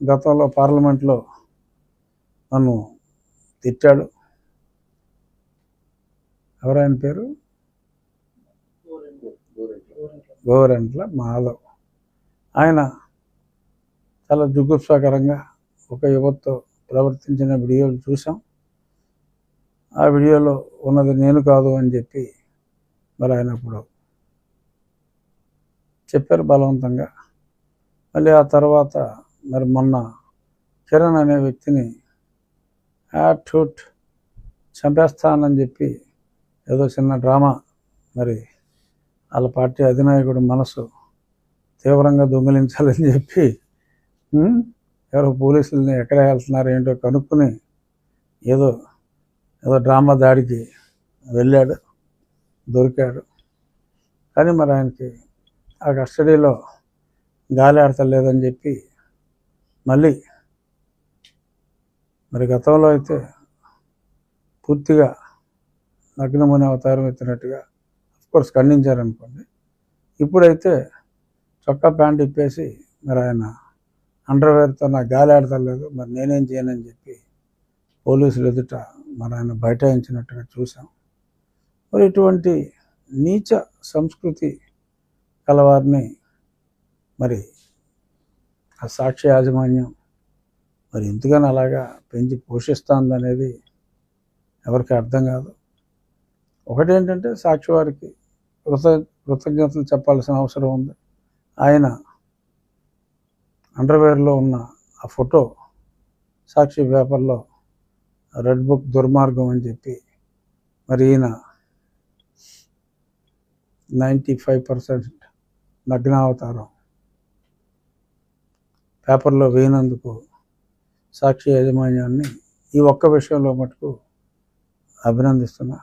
గతంలో పార్లమెంట్లో నన్ను తిట్టాడు. ఎవరాయన పేరు? గోరెంట్ల మాధవ్. ఆయన చాలా జుగుప్సాకరంగా ఒక యువతతో ప్రవర్తించిన వీడియోలు చూసాం ఆ వీడియోలో ఉన్నది నేను కాదు అని చెప్పి మరి ఆయన అప్పుడు చెప్పారు బలవంతంగా. మళ్ళీ ఆ తర్వాత మరి మొన్న కిరణ్ అనే వ్యక్తిని యాప్టూట్ చంపేస్తానని చెప్పి ఏదో చిన్న డ్రామా మరి వాళ్ళ పార్టీ అధినాయకుడు మనసు తీవ్రంగా దొంగిలించాలని చెప్పి ఎవరో పోలీసులని ఎక్కడ వెళ్తున్నారు ఏంటో కనుక్కుని ఏదో ఏదో డ్రామా దాడికి వెళ్ళాడు దొరికాడు. కానీ మరి ఆయనకి ఆ కస్టడీలో గాలి ఆడతలేదని చెప్పి మళ్ళీ మరి గతంలో అయితే పూర్తిగా నగ్నముని అవతారం ఎత్తినట్టుగా కోర్స్ ఖండించారనుకోండి. ఇప్పుడైతే చొక్కా ప్యాంట్ ఇప్పేసి మరి ఆయన అండర్వేర్తో నా గాలి ఆడతలేదు మరి నేనేం చేయనని చెప్పి పోలీసులు ఎదుట మరి ఆయన బైఠాయించినట్టుగా చూసాం మరి ఇటువంటి నీచ సంస్కృతి కలవారిని మరి ఆ సాక్షి యాజమాన్యం మరి ఎందుకని అలాగా పెంచి పోషిస్తుంది అనేది ఎవరికి అర్థం కాదు. ఒకటేంటంటే సాక్షి వారికి కృత కృతజ్ఞతలు చెప్పాల్సిన అవసరం ఉంది. ఆయన అండర్వేర్లో ఉన్న ఆ ఫోటో సాక్షి పేపర్లో రెడ్ బుక్ దుర్మార్గం అని చెప్పి మరి ఈయన నైంటీ ఫైవ్ పర్సెంట్ నగ్నావతారం పేపర్లో వేయినందుకు సాక్షి యాజమాన్యాన్ని ఈ ఒక్క విషయంలో మటుకు అభినందిస్తున్నా.